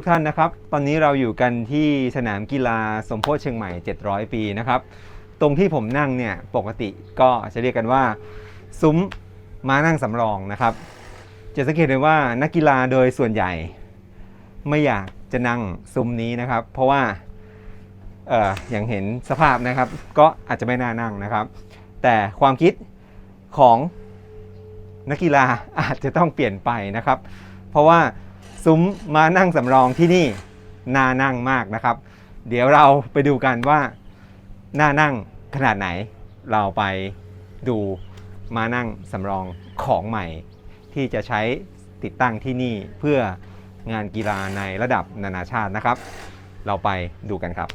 ทุกท่านนะครับ ตอนนี้เราอยู่กันที่สนามกีฬาสมโพธิเชียงใหม่ 700 ปีนะครับ ตรงที่ผมนั่งเนี่ยปกติก็จะเรียกกันว่า ซุ้มม้านั่งสำรองนะครับ จะสังเกตเลยว่านักกีฬาโดยส่วนใหญ่ ไม่อยากจะนั่งซุ้มนี้นะครับ เพราะว่าเอออย่างเห็นสภาพนะครับ ก็อาจจะไม่น่านั่งนะครับ แต่ความคิดของนักกีฬาอาจจะต้องเปลี่ยนไปนะครับ เพราะว่า ซุ้มมานั่งสำรองที่นี่น่านั่งมากนะครับ เดี๋ยวเราไปดูกันว่าน่านั่งขนาดไหน เราไปดูมานั่งสำรองของใหม่ ที่จะใช้ติดตั้งที่นี่เพื่องานกีฬาในระดับนานาชาตินะครับ เราไปดูกันครับ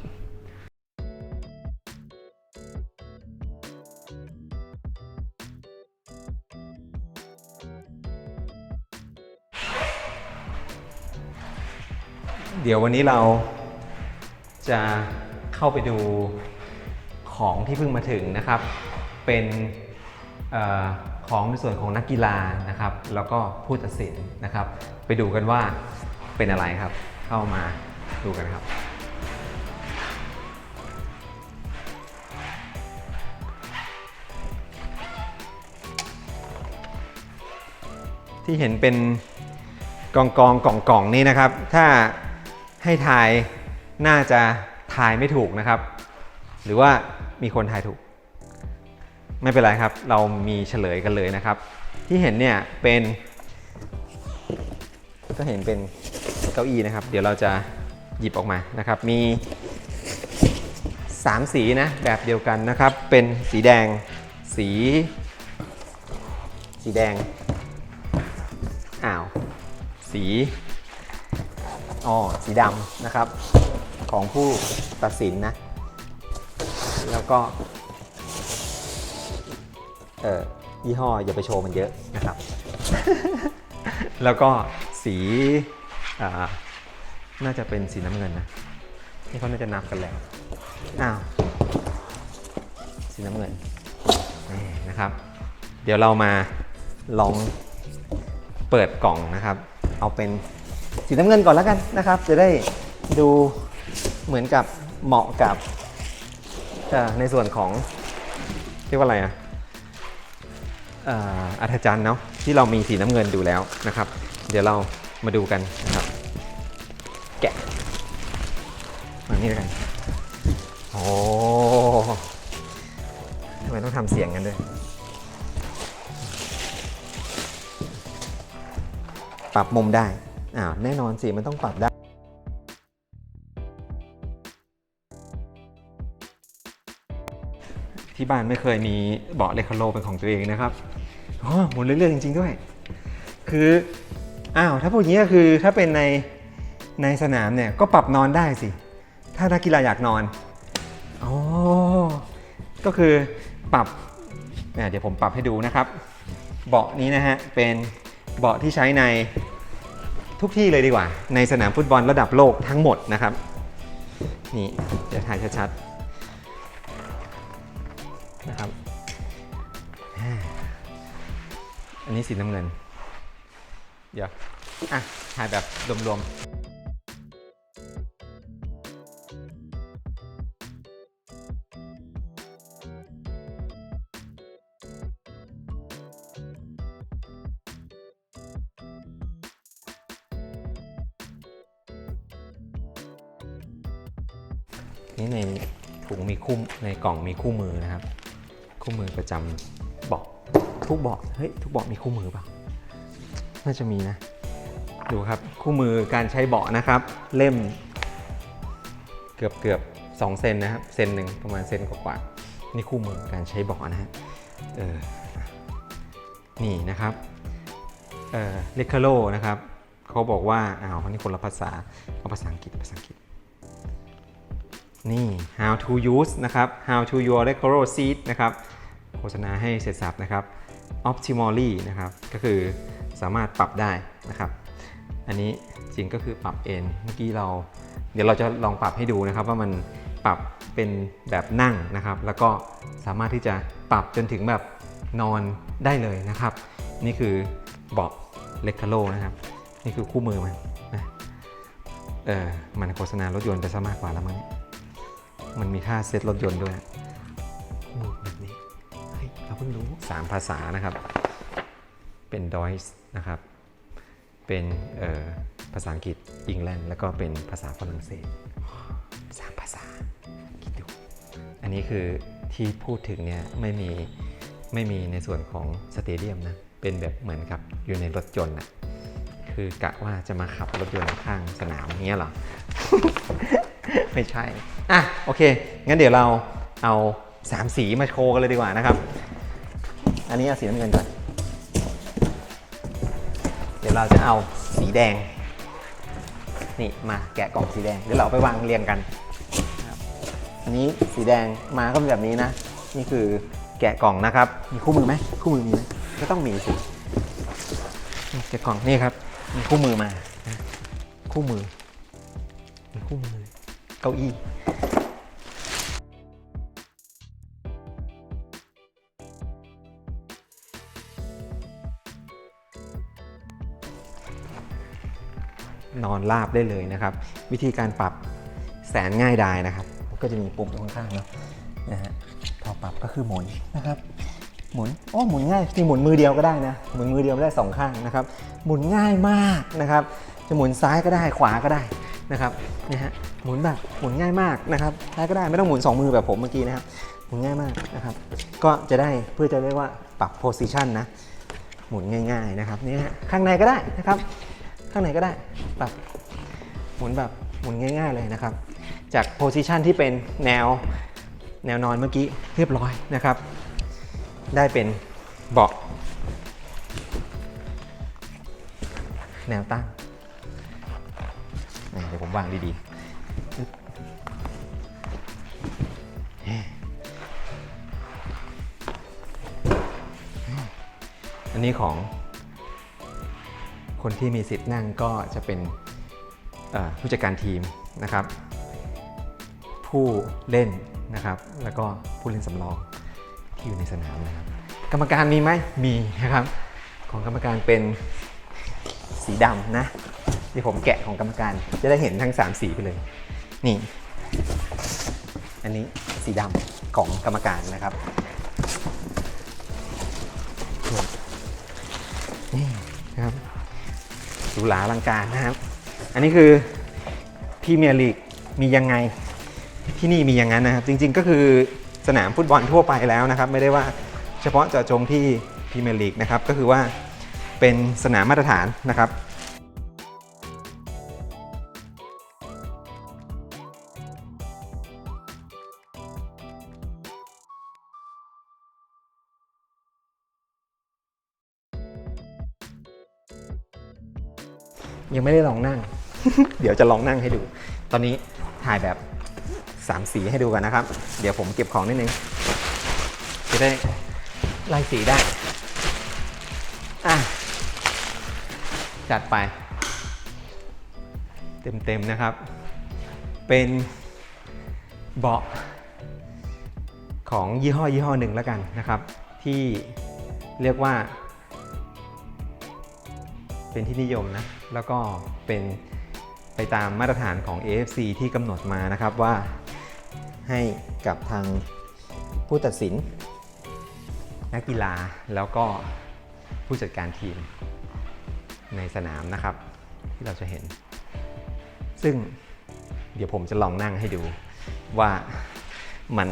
เดี๋ยววันนี้เราจะเข้าไปดูของที่เพิ่งมาถึงนะครับ เป็นออของในส่วนของนักกีฬานะครับ แล้วก็ผู้ตัดสินนะครับ ไปดูกันว่าเป็นอะไรครับ เข้ามาดูกันครับที่เห็นเป็นกองกองกล่องกล่องนี้นะครับ ถ้า ให้ทายน่าจะทายไม่ถูกนะครับ หรือว่ามีคนทายถูก ไม่เป็นไรครับ เรามีเฉลยกันเลยนะครับ ที่เห็นเนี่ยเป็น ก็เห็นเป็นเก้าอี้นะครับ เดี๋ยวเราจะหยิบออกมานะครับ มี 3 สีนะแบบเดียวกันนะครับ เป็นสีแดง สี สีแดงอ้าว สี อ๋อสีดำนะครับ ของผู้ตัดสินนะ แล้วก็ เอ่อยี่ห้ออย่าไปโชว์มันเยอะนะครับ แล้วก็สีอ่าน่าจะเป็นสีน้ำเงินนะที่เขาน่าจะนับกันแล้วอ้าวสีน้ำเงินนี่นะครับ เดี๋ยวเรามาลองเปิดกล่องนะครับ เอาเป็น สีน้ำเงินก่อนแล้วกันนะครับ จะได้ดูเหมือนกับเหมาะกับในส่วนของเรียกว่าอะไรอะเอ่ออัธจันทร์เนาะที่เรามีสีน้ำเงินดูแล้วนะครับ เดี๋ยวเรามาดูกันนะครับ แกะมานี่กันโอ้ทำไมต้องทำเสียงกันด้วยปรับมุมได้ อ้าวแน่นอนสิมันต้องปรับได้ที่บ้านไม่เคยมีเบาะเลคาโลเป็นของตัวเองนะครับอ๋อหมุนเรื่อยๆจริง ๆ ด้วย คือ อ้าว ถ้าพูดอย่างนี้ก็คือถ้าเป็นในในสนามเนี่ย ก็ปรับนอนได้สิ ถ้านักกีฬาอยากนอน อ๋อ ก็คือปรับเนี่ยเดี๋ยวผมปรับให้ดูนะครับ เบาะนี้นะฮะ เป็นเบาะที่ใช้ใน ทุกที่เลยดีกว่า ในสนามฟุตบอลระดับโลกทั้งหมดนะครับ นี่เดี๋ยวถ่ายชัดๆนะครับ อันนี้สีน้ำเงิน เดี๋ยว อะ ถ่ายแบบรวมๆ นี่ในถุงมีคู่ในกล่องมีคู่มือนะครับ คู่มือประจำเบาะทุกเบาะเฮ้ยทุกเบาะมีคู่มือเปล่าน่าจะมีนะ ดูครับคู่มือการใช้เบาะนะครับ เล่ม เกือบเกือบสองเซนนะครับเซนหนึ่งประมาณเซนกว่าๆนี่คู่มือการใช้เบาะนะฮะเออนี่นะครับเออเลคาโลนะครับเขาบอกว่าอ้าวนี่คนละภาษาเอาภาษาอังกฤษภาษาอังกฤษ นี่ how to use นะครับ how to your Recoro seat นะครับ โฆษณาให้เสร็จสับนะครับ optimally นะครับ ก็คือสามารถปรับได้นะครับ อันนี้จริงก็คือปรับเองเมื่อกี้เรา เดี๋ยวเราจะลองปรับให้ดูนะครับว่ามันปรับเป็นแบบนั่งนะครับ แล้วก็สามารถที่จะปรับจนถึงแบบนอนได้เลยนะครับ นี่คือเบาะเลคาโลนะครับ นี่คือคู่มือมันนะเออมันโฆษณารถยนต์ไปซะมากกว่าแล้วมั้ง มันมีค่าเซ็ตรถยนต์ด้วยหมวกแบบนี้เฮ้ยเราเพิ่งรู้สามภาษานะครับ เป็นดอยส์นะครับ เป็นภาษาอังกฤษอังกฤษแล้วก็เป็นภาษาฝรั่งเศสสามภาษาคิดดูอันนี้คือที่พูดถึงเนี่ยไม่มีไม่มีในส่วนของสเตเดียมนะ เป็นแบบเหมือนกับอยู่ในรถยนต์อะคือกะว่าจะมาขับรถยนต์ข้างสนามเงี้ยหรอ ไม่ใช่ อะ โอเค งั้นเดี๋ยวเราเอาสามสีมาโชว์กันเลยดีกว่านะครับ อันนี้เอาสีน้ำเงินก่อน เดี๋ยวเราจะเอาสีแดง นี่มาแกะกล่องสีแดง เดี๋ยวเราไปวางเรียงกันอันนี้สีแดงมาก็เป็นแบบนี้นะ นี่คือแกะกล่องนะครับ มีคู่มือไหมคู่มือมีไหมก็ต้องมีสิแกะกล่องนี่ครับ มีคู่มือมา คู่มือมีคู่มือ เก้าอี้นอนราบได้เลยนะครับ วิธีการปรับแสนง่ายดายนะครับ ก็จะมีปุ่มตรงข้างเนาะนะฮะพอปรับก็คือหมุนนะครับ หมุนโอ้หมุนง่ายจริงหมุนมือเดียวก็ได้นะหมุนมือเดียวได้สองข้างนะครับ หมุนง่ายมากนะครับ จะหมุนซ้ายก็ได้ขวาก็ได้ นะครับนี่ฮะหมุนแบบหมุนง่ายมากนะครับซ้ายก็ได้ไม่ต้องหมุนสองมือแบบผมเมื่อกี้นะครับหมุนง่ายมากนะครับ ก็จะได้เพื่อจะเรียกว่าปรับโพซิชันนะหมุนง่ายๆนะครับนี่ฮะข้างในก็ได้นะครับ ข้างในก็ได้ปรับหมุนแบบหมุนง่าย ๆเลยนะครับ จากโพซิชันที่เป็นแนวแนวนอนเมื่อกี้เรียบร้อยนะครับ ได้เป็นเบาะแนวตั้ง นี่เดี๋ยวผมวางดีๆ อันนี้ของคนที่มีสิทธิ์นั่งก็จะเป็นผู้จัดการทีมนะครับ ผู้เล่นนะครับ แล้วก็ผู้เล่นสำรองที่อยู่ในสนามนะครับ กรรมการมีไหมมีนะครับ ของกรรมการเป็นสีดำนะ ที่ผมแกะของกรรมการ จะได้เห็นทั้ง 3 สีไปเลย นี่ อันนี้สีดำของกรรมการนะครับนี่นะครับหรูหราลังการนะครับ อันนี้คือพรีเมียร์ลีกมียังไงที่นี่มีอย่างนั้นนะครับ จริงๆก็คือสนามฟุตบอลทั่วไปแล้วนะครับ ไม่ได้ว่าเฉพาะเจาะจงที่พรีเมียร์ลีกนะครับ ก็คือว่าเป็นสนามมาตรฐานนะครับ ยังไม่ได้ลองนั่ง เดี๋ยวจะลองนั่งให้ดู ตอนนี้ถ่ายแบบสามสีให้ดูกันนะครับ เดี๋ยวผมเก็บของนิดนึง จะได้ไล่สีได้อะจัดไป เต็มๆนะครับ เป็นเบาะของยี่ห้อยี่ห้อหนึ่งแล้วกันนะครับ ที่เรียกว่า เป็นที่นิยมนะ แล้วก็เป็นไปตามมาตรฐานของ AFC ที่กำหนดมานะครับว่าให้กับทางผู้ตัดสิน นักกีฬาแล้วก็ผู้จัดการทีมในสนามนะครับ ที่เราจะเห็น ซึ่งเดี๋ยวผมจะลองนั่งให้ดูว่ามัน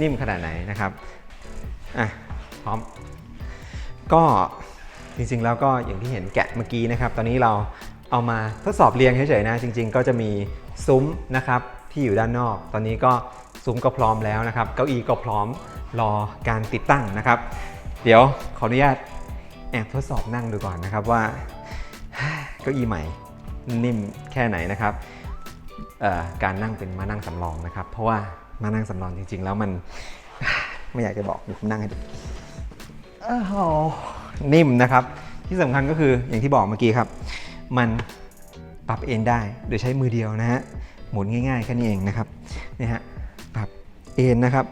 นิ่มขนาดไหนนะครับอะพร้อม ก็ จริงๆแล้วก็อย่างที่เห็นแกะเมื่อกี้นะครับ ตอนนี้เราเอามาทดสอบเรียงเฉยๆนะ จริง ๆ ก็จะมีซุ้มนะครับที่อยู่ด้านนอก ตอนนี้ก็ซุ้มก็พร้อมแล้วนะครับ เก้าอี้ก็พร้อมรอการติดตั้งนะครับ เดี๋ยวขออนุญาตแอบทดสอบนั่งดูก่อนนะครับว่าเก้าอี้ใหม่นิ่มแค่ไหนนะครับการนั่งเป็นมานั่งสำรองนะครับ เพราะว่ามานั่งสำรองจริง ๆ แล้วมันไม่อยากจะบอกเดี๋ยวผมนั่งให้ดูอ้โห นิ่มนะครับ ที่สำคัญก็คืออย่างที่บอกเมื่อกี้ครับ มันปรับเอนได้โดยใช้มือเดียวนะฮะหมุนง่ายๆแค่นี้เองนะครับนี่ฮะปรับเอนนะครับ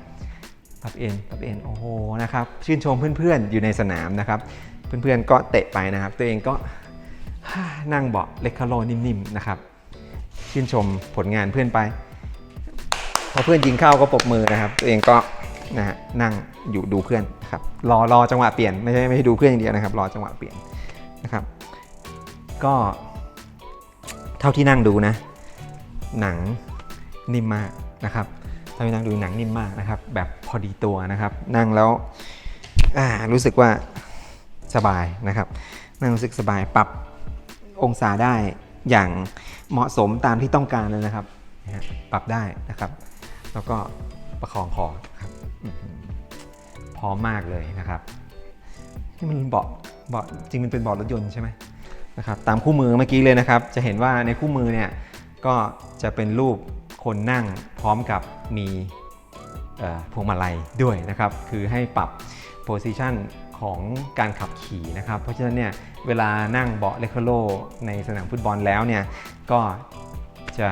ปรับเอนปรับเอนโอ้โหนะครับชื่นชมเพื่อนๆอยู่ในสนามนะครับ เพื่อนๆก็เตะไปนะครับ ตัวเองก็นั่งเบาะเลคคาโลนิ่มๆนะครับชื่นชมผลงานเพื่อนไปพอเพื่อนยิงเข้าก็ปรบมือนะครับ ตัวเองก็ นะฮะนั่งอยู่ดูเพื่อนครับรอรอจังหวะเปลี่ยนไม่ใช่ไม่ใช่ดูเพื่อนอย่างเดียวนะครับ รอจังหวะเปลี่ยนนะครับ ก็เท่าที่นั่งดูนะ หนังนิ่มมากนะครับเท่าที่นั่งดูหนังนิ่มมากนะครับ แบบพอดีตัวนะครับ นั่งแล้วอ่ารู้สึกว่าสบายนะครับ นั่งรู้สึกสบายปรับองศาได้อย่างเหมาะสมตามที่ต้องการเลยนะครับปรับได้นะครับ แล้วก็ประคองคอครับ พร้อมมากเลยนะครับนี่มันเบาะเบาะจริงมันเป็นเบาะรถยนต์ใช่ไหมนะครับตามคู่มือเมื่อกี้เลยนะครับ จะเห็นว่าในคู่มือเนี่ยก็จะเป็นรูปคนนั่งพร้อมกับมีพวงมาลัยด้วยนะครับ คือให้ปรับโพซิชันของการขับขี่นะครับ เพราะฉะนั้นเนี่ยเวลานั่งเบาะเลคโลในสนามฟุตบอลแล้วเนี่ยก็จะ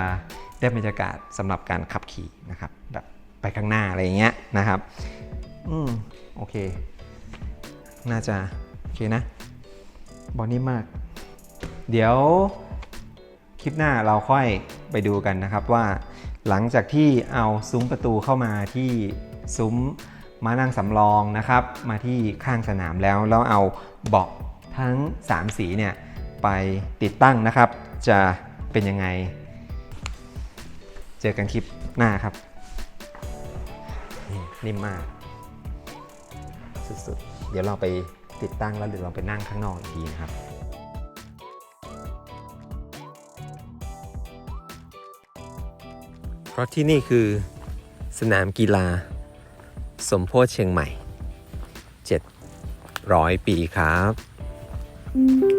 ได้บรรยากาศสำหรับการขับขี่นะครับแบบ ไปข้างหน้าอะไรอย่างเงี้ยนะครับอืมโอเค น่าจะ โอเคนะบอลนี่มมาก เดี๋ยวคลิปหน้าเราค่อยไปดูกันนะครับว่าหลังจากที่เอาซุ้มประตูเข้ามาที่ซุ้มมานั่งสำรองนะครับ มาที่ข้างสนามแล้วแล้วเอาเบาะทั้ง 3 สีเนี่ยไปติดตั้งนะครับ จะเป็นยังไง เจอกันคลิปหน้าครับ นี่นิ่มมากสุดๆ เดี๋ยวเราไปติดตั้งแล้วเดี๋ยวเราไปนั่งข้างนอกอีกทีนะครับเพราะที่นี่คือสนามกีฬา สมโพธิเชียงใหม่ 700 ปีครับ Mm-hmm.